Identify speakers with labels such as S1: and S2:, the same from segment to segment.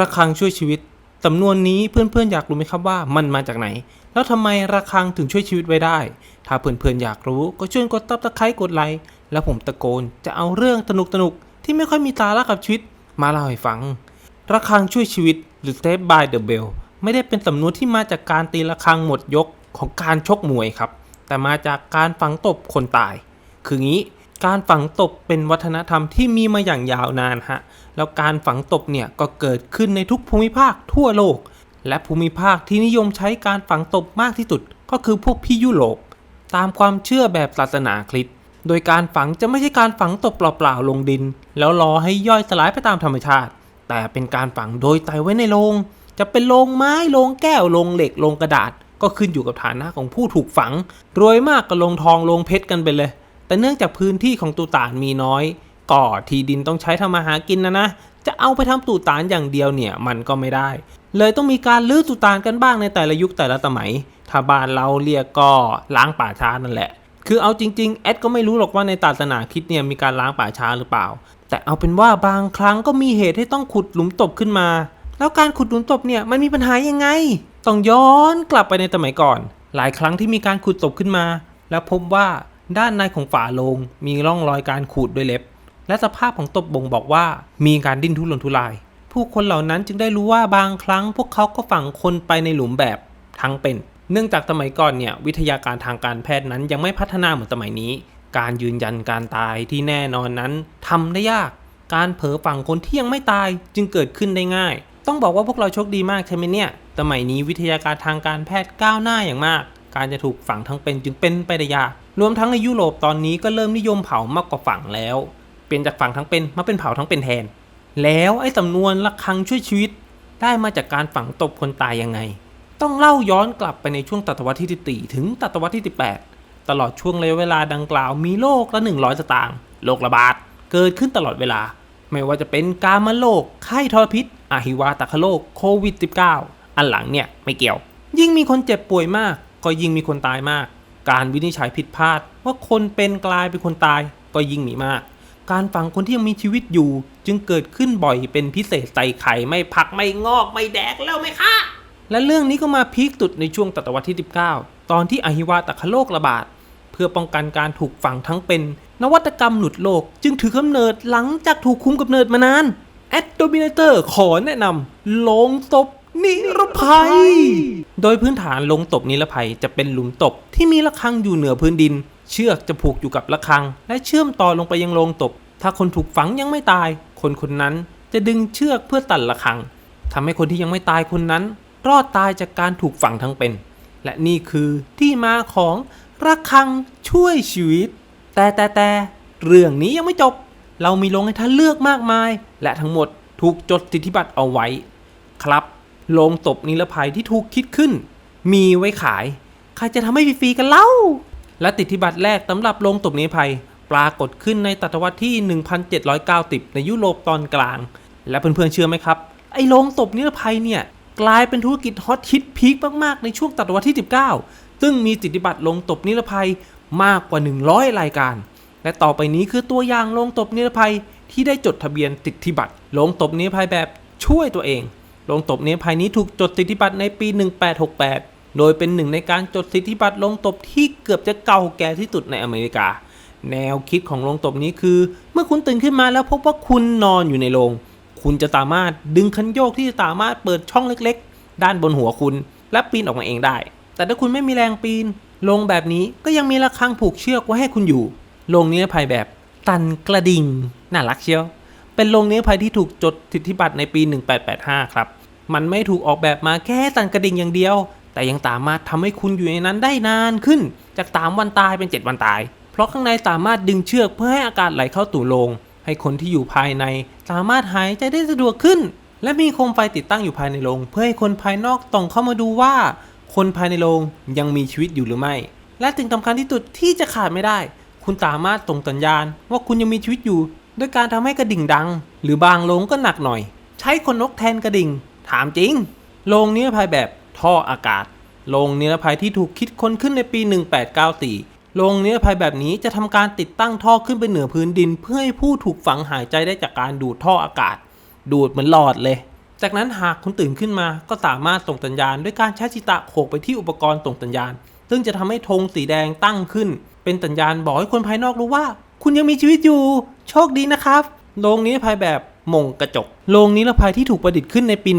S1: ระฆังช่วยชีวิตสำนวนนี้เพื่อนๆอยากรู้ไหมครับว่ามันมาจากไหน แล้วทำไมระฆังถึงช่วยชีวิตไว้ได้ ถ้าเพื่อนๆอยากรู้ก็ช่วยกดตับตะไคร้กดไลค์แล้วผมตะโกนจะเอาเรื่องสนุกๆที่ไม่ค่อยมีสาระกับชีวิต มาเล่าให้ฟัง ระฆังช่วยชีวิตหรือ Step by the Bell ไม่ได้เป็นสำนวนที่มาจากการตีระฆังหมดยกของการชกมวยครับ แต่มาจากการฝังตบคนตาย คืองี้ การฝังตบเป็นวัฒนธรรมที่มีมาอย่างยาวนานฮะ แล้วการฝังตบเนี่ยก็เกิดขึ้นในทุกภูมิภาคทั่วโลก และภูมิภาคที่นิยมใช้การฝังตบมากที่สุด ก็คือพวกพี่ยุโรป ตามความเชื่อแบบศาสนาคริสต์ โดยการฝังจะไม่ใช่การฝังตบเปล่าๆลงดิน แล้วรอให้ย่อยสลายไปตามธรรมชาติ แต่เป็นการฝังโดยใส่ไว้ในโลง จะเป็นโลงไม้โลงแก้วโลงเหล็กโลงกระดาษ ก็ขึ้นอยู่กับฐานะของผู้ถูกฝัง รวยมากก็ลงทองลงเพชรกันไปเลย แต่เนื่องจากพื้นที่ของตูตานมีน้อย ก่อที่ดินต้องใช้ทำมาหากินนะนะ จะเอาไปทำตูตานอย่างเดียวเนี่ยมันก็ไม่ได้ เลยต้องมีการลื้อตูตานกันบ้างในแต่ละยุคแต่ละสมัย ถ้าบ้านเราเรียกก็ล้างป่าช้านั่นแหละ คือเอาจริงๆแอดก็ไม่รู้หรอกว่าในศาสนาคิดเนี่ยมีการล้างป่าช้าหรือเปล่า แต่เอาเป็นว่าบางครั้งก็มีเหตุให้ต้องขุดหลุมตบขึ้นมา แล้วการขุดหลุมตบเนี่ยมันมีปัญหายังไง ต้องย้อนกลับไปในสมัยก่อน หลายครั้งที่มีการขุดศพขึ้นมา แล้วพบว่า ด้านในของฝาโลงมีร่องรอยการขูดด้วยเล็บ และสภาพของตบบ่งบอกว่ามีการดิ้นทุรนทุราย ผู้คนเหล่านั้นจึงได้รู้ว่าบางครั้ง พวกเขาก็ฝังคนไปในหลุมแบบทั้งเป็น เนื่องจากสมัยก่อนเนี่ยวิทยาการทางการแพทย์นั้นยังไม่พัฒนาเหมือนสมัยนี้ การยืนยันการตายที่แน่นอนนั้นทำได้ยาก การเผลอฝังคนที่ยังไม่ตายจึงเกิดขึ้นได้ง่าย ต้องบอกว่าพวกเราโชคดีมากใช่ไหมเนี่ย สมัยนี้วิทยาการทางการแพทย์ก้าวหน้าอย่างมาก การจะถูกฝังทั้งเป็นจึงเป็นไปได้ยาก รวมทั้งในยุโรปตอนนี้ก็เริ่มนิยมเผามากกว่าฝังแล้ว เปลี่ยนจากฝังทั้งเป็นมาเป็นเผาทั้งเป็นแทน แล้วไอ้สำนวนระฆังช่วยชีวิต ได้มาจากการฝังตบคนตายยังไง ต้องเล่าย้อนกลับไปในช่วงศตวรรษที่14ถึงศตวรรษที่ 18 ตลอดช่วงระยะเวลาดังกล่าวมีโรคละ 100 สตางค์โรคระบาดเกิดขึ้นตลอดเวลา ไม่ว่าจะเป็นกามโรคไข้ทรพิษอหิวาตกโรคโควิด -19 อันหลังเนี่ยไม่เกี่ยว ยิ่งมีคนเจ็บป่วยมาก ก็ยิ่งมีคนตายมาก การวินิจฉัยผิดพลาด ว่าคนเป็นกลายเป็นคนตายก็ยิ่งมีมาก การฝังคนที่ยังมีชีวิตอยู่ จึงเกิดขึ้นบ่อยเป็นพิเศษใส่ไข่ไม่พักไม่งอกไม่แดกแล้วไหมคะและเรื่องนี้ก็มาพีคสุดในช่วงศตวรรษที่ 19 ตอนที่อหิวาตกโรคระบาด เพื่อป้องกันการถูกฝังทั้งเป็น นวัตกรรมหลุดโลก จึงถือกำเนิดหลังจากถูกคุมกำเนิดมานานแอดโดมิเนเตอร์ขอแนะนำโลงศพ นิรภัย โดยพื้นฐานลงศพนิรภัยจะเป็นหลุมศพที่มีระฆังอยู่เหนือพื้นดิน เชือกจะผูกอยู่กับระฆัง และเชื่อมต่อลงไปยังโลงศพถ้าคนถูกฝังยังไม่ตาย คนคนนั้นจะดึงเชือกเพื่อตัดระฆังทำให้คนที่ยังไม่ตายคนนั้น รอดตายจากการถูกฝังทั้งเป็น และนี่คือที่มาของระฆังช่วยชีวิต แต่แต่แต่เรื่องนี้ยังไม่จบ เรามีโรงให้ท่านเลือกมากมาย และทั้งหมดถูกจดสิทธิบัตรเอาไว้ ครับ โรงศพนิรภัยที่ถูกคิดขึ้น มีไว้ขาย ใครจะทำให้ฟรีๆกันเล่า และติดธิบัตรแรกสำหรับโรงศพนิรภัย ปรากฏขึ้นในศตวรรษที่ 1790 ในยุโรปตอนกลาง และเพื่อนๆเชื่อไหมครับ ไอ้โรงศพนิรภัยเนี่ย กลายเป็นธุรกิจฮอตฮิตพีคมากๆในช่วงศตวรรษที่ 19 ซึ่งมีสิดทิบัตรโรงศพนิรภัยมากกว่า 100 รายการ และต่อไปนี้คือตัวอย่างโรงศพนิรภัยที่ได้จดทะเบียนติดธิบัตรโรงศพนิรภัยแบบช่วยตัวเอง โรงศพนิรภัยนี้ถูกจดสิทธิบัตรในปี 1868 โดยเป็นหนึ่งในการจดสิทธิบัตรโรงศพที่เกือบจะเก่าแก่ที่สุดในอเมริกา แนวคิดของโรงศพนี้คือ เมื่อคุณตื่นขึ้นมาแล้วพบว่าคุณนอนอยู่ในโรง คุณจะสามารถดึงคันโยกที่จะสามารถเปิดช่องเล็กๆ ด้านบนหัวคุณ และปีนออกมาเองได้ แต่ถ้าคุณไม่มีแรงปีนโรงแบบนี้ก็ยังมีระฆังผูกเชือกไว้ให้คุณอยู่โรงนิรภัยแบบตันกระดิ่งน่ารักเชียว เป็นโรงนิรภัยที่ถูกจดสิทธิบัตรในปี 1885 ครับ มันไม่ถูกออกแบบมาแค่ตันกระดิ่งอย่างเดียว แต่ยังสามารถทำให้คุณอยู่ในนั้นได้นานขึ้น จากสามวันตายเป็น 7 วันตาย เพราะข้างในสามารถดึงเชือกเพื่อให้อากาศไหลเข้าตู่โรงให้คนที่อยู่ภายในสามารถหายใจได้สะดวกขึ้น และมีโคมไฟติดตั้งอยู่ภายในโรงเพื่อให้คนภายนอกต้องเข้ามาดูว่า คนภายในโรงยังมีชีวิตอยู่หรือไม่ และสิ่งสำคัญที่สุดที่จะขาดไม่ได้ คุณสามารถส่งสัญญาณว่าคุณยังมีชีวิตอยู่ ด้วยการทำให้กระดิ่งดัง หรือบางโรงก็หนักหน่อย ใช้คนนกแทนกระดิ่ง ถามจริงโรงนิรภัยแบบท่ออากาศโรงนิรภัยที่ถูกคิดค้นขึ้นในปี 1894โรงนิรภัยแบบนี้จะทำการติดตั้งท่อขึ้นไปเหนือพื้นดิน เพื่อให้ผู้ถูกฝังหายใจได้จากการดูดท่ออากาศ ดูดเหมือนหลอดเลย จากนั้นหากคุณตื่นขึ้นมาก็สามารถส่งสัญญาณด้วยการใช้ชิตะโขกไปที่อุปกรณ์ส่งสัญญาณ ซึ่งจะทำให้ธงสีแดงตั้งขึ้น เป็นสัญญาณบอกให้คนภายนอกรู้ว่า คุณยังมีชีวิตอยู่ โชคดีนะครับโรงนิรภัยแบบมงกระจกโรงนิรภัยที่ถูกประดิษฐ์ขึ้นในปี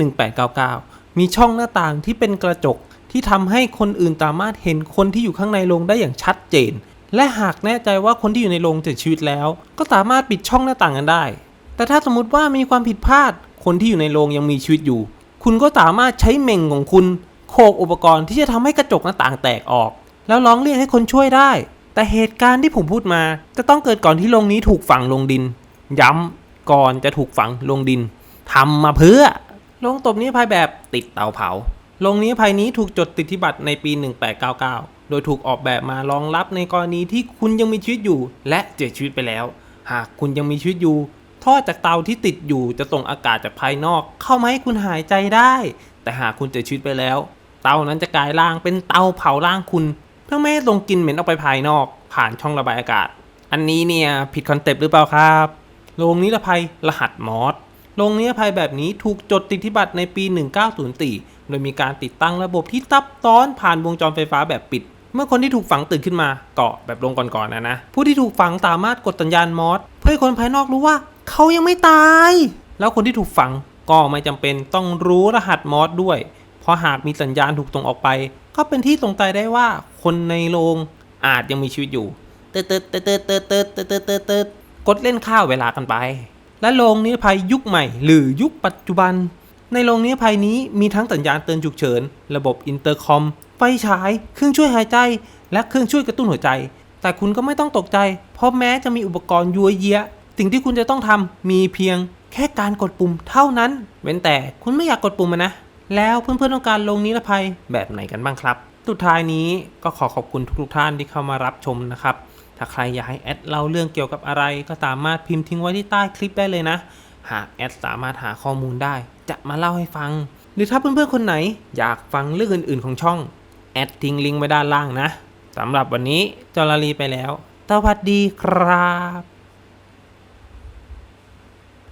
S1: 1899 มีช่องหน้าต่างที่เป็นกระจกที่ทำให้คนอื่นสามารถเห็นคนที่อยู่ข้างในโรงได้อย่างชัดเจน และหากแน่ใจว่าคนที่อยู่ในโรงเสียชีวิตแล้ว ก็สามารถปิดช่องหน้าต่างกันได้ แต่ถ้าสมมติว่ามีความผิดพลาด คนที่อยู่ในโรงยังมีชีวิตอยู่ คุณก็สามารถใช้เม่งของคุณ โขกอุปกรณ์ที่จะทำให้กระจกหน้าต่างแตกออก แล้วร้องเรียกให้คนช่วยได้ แต่เหตุการณ์ที่ผมพูดมา จะต้องเกิดก่อนที่โรงนี้ถูกฝังลงดิน ย้ำก่อนจะถูกฝังลงดินทำมาเพื่อโรงตบนิรภัยแบบติดเตาเผาโรงนิรภัยนี้ถูกจดติดที่บัตรในปี 1899 โดยถูกออกแบบมารองรับในกรณีที่คุณยังมีชีวิตอยู่ และเสียชีวิตไปแล้ว หากคุณยังมีชีวิตอยู่ท่อจากเตาที่ติดอยู่จะส่งอากาศจากภายนอก เข้ามาให้คุณหายใจได้ แต่หากคุณเสียชีวิตไปแล้ว เตานั้นจะกลายร่างเป็นเตาเผาร่างคุณ เพื่อไม่ให้ส่งกลิ่นเหม็นออกไปภายนอก ผ่านช่องระบายอากาศ อันนี้เนี่ยผิดคอนเซปต์หรือเปล่าครับโรงนิรภัยรหัสมอสโรงนิรภัยแบบนี้ถูกจดติดที่บัตรในปี 1904 โดยมีการติดตั้งระบบที่ซับซ้อนผ่านวงจรไฟฟ้าแบบปิด เมื่อคนที่ถูกฝังตื่นขึ้นมาเกาะแบบลงก่อนๆนะนะ ผู้ที่ถูกฝังสามารถกดสัญญาณมอสเพื่อให้คนภายนอกรู้ว่า เขายังไม่ตาย แล้วคนที่ถูกฝังก็ไม่จำเป็นต้องรู้รหัสมอสด้วย เพราะหากมีสัญญาณถูกส่งออกไป ก็เป็นที่สงสัยได้ว่าคนในโรงอาจยังมีชีวิตอยู่เติร์ดเติร์ดเติร์ดเติร์ดเติร์ดเติร์ดเติร์ดเติร์ดเติร์ดกดเล่นข้าวเวลากันไป และโรงนิรภัยยุคใหม่ หรือยุคปัจจุบัน ในโรงนิรภัยนี้มีทั้งสัญญาณเตือนฉุกเฉิน ระบบอินเตอร์คอม ไฟฉาย เครื่องช่วยหายใจ และเครื่องช่วยกระตุ้นหัวใจ แต่คุณก็ไม่ต้องตกใจ เพราะแม้จะมีอุปกรณ์ยัวเยียสิ่งที่คุณจะต้องทำมีเพียงแค่การกดปุ่มเท่านั้น เว้นแต่คุณไม่อยากกดปุ่มนะ แล้วเพื่อนๆต้องการลงนิรภัยแบบไหนกันบ้างครับสุดท้ายนี้ก็ขอขอบคุณทุกๆท่านที่เข้ามารับชมนะครับ ถ้าใครอยากให้แอดเล่าเรื่องเกี่ยวกับอะไร ก็สามารถพิมพ์ทิ้งไว้ที่ใต้คลิปได้เลยนะ หากแอดสามารถหาข้อมูลได้ จะมาเล่าให้ฟัง หรือถ้าเพื่อนๆคนไหน อยากฟังเรื่องอื่นๆของช่อง แอดทิ้งลิงก์ไว้ด้านล่างนะสำหรับวันนี้จอลาลีไปแล้ว สวัสดีครับ